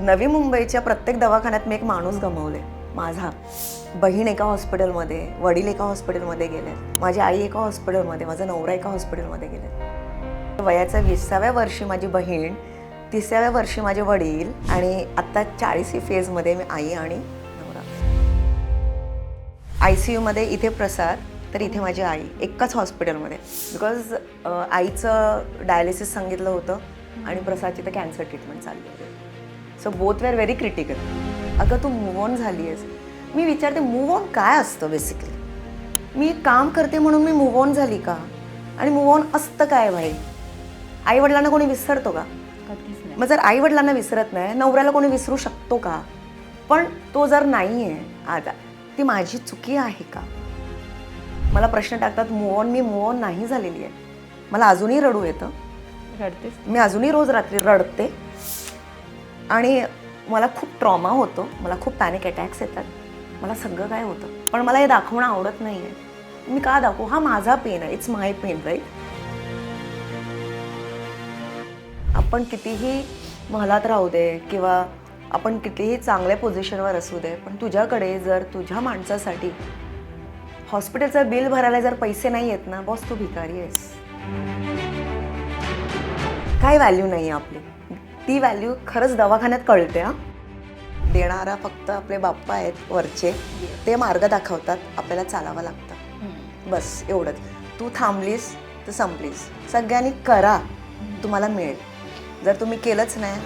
नवी मुंबईच्या प्रत्येक दवाखान्यात मी एक माणूस गमावले. माझा बहीण एका हॉस्पिटलमध्ये वडील एका हॉस्पिटलमध्ये गेले. माझी आई एका हॉस्पिटलमध्ये माझा नवरा एका हॉस्पिटलमध्ये गेले. वयाच्या विसाव्या वर्षी माझी बहीण तिसाव्या वर्षी माझे वडील आणि आत्ता चाळीसी फेजमध्ये मी आई आणि नवरा. आय सी यूमध्ये इथे प्रसाद तर इथे माझी आई एकाच हॉस्पिटलमध्ये. बिकॉज आईचं डायलिसिस सांगितलं होतं आणि प्रसादची तर कॅन्सर ट्रीटमेंट चालली होती. So both were very critical अगं तू मूव ऑन झाली आहेस मी विचारते मूव ऑन काय असतं बेसिकली मी काम करते म्हणून मी मूव ऑन झाली का? आणि मूव ऑन असतं काय भाई? आई वडिलांना कोणी विसरतो का? मग जर आई वडिलांना विसरत नाही नवऱ्याला कोणी विसरू शकतो का? पण तो जर नाही आहे आता ती माझी चुकी आहे का? मला प्रश्न टाकतात मूव ऑन मी मूव ऑन नाही झालेली आहे मला अजूनही रडू येतं. रडतेस मी अजूनही रोज रात्री रडते. आणि मला खूप ट्रॉमा होतो. मला खूप पॅनिक अटॅक्स येतात. मला सगळं काय होतं. पण मला हे दाखवणं आवडत नाही आहे मी का दाखवू? हा माझा पेन आहे. इट्स माय पेन राईट आपण कितीही महलात राहू दे किंवा आपण कितीही चांगल्या पोझिशनवर असू दे पण तुझ्याकडे जर तुझ्या माणसासाठी हॉस्पिटलचं बिल भरायला जर पैसे नाही येत ना बॉस तू भिकारी आहेस. काय व्हॅल्यू नाही आहे आपली? ती व्हॅल्यू खरंच दवाखान्यात कळते हा. देणारा फक्त आपले बाप्पा आहेत वरचे ते मार्ग दाखवतात आपल्याला चालावं लागतं. बस एवढंच. तू थांबलीस तर संपलीस. सगळ्यांनी करा तुम्हाला मिळेल. जर तुम्ही केलंच नाही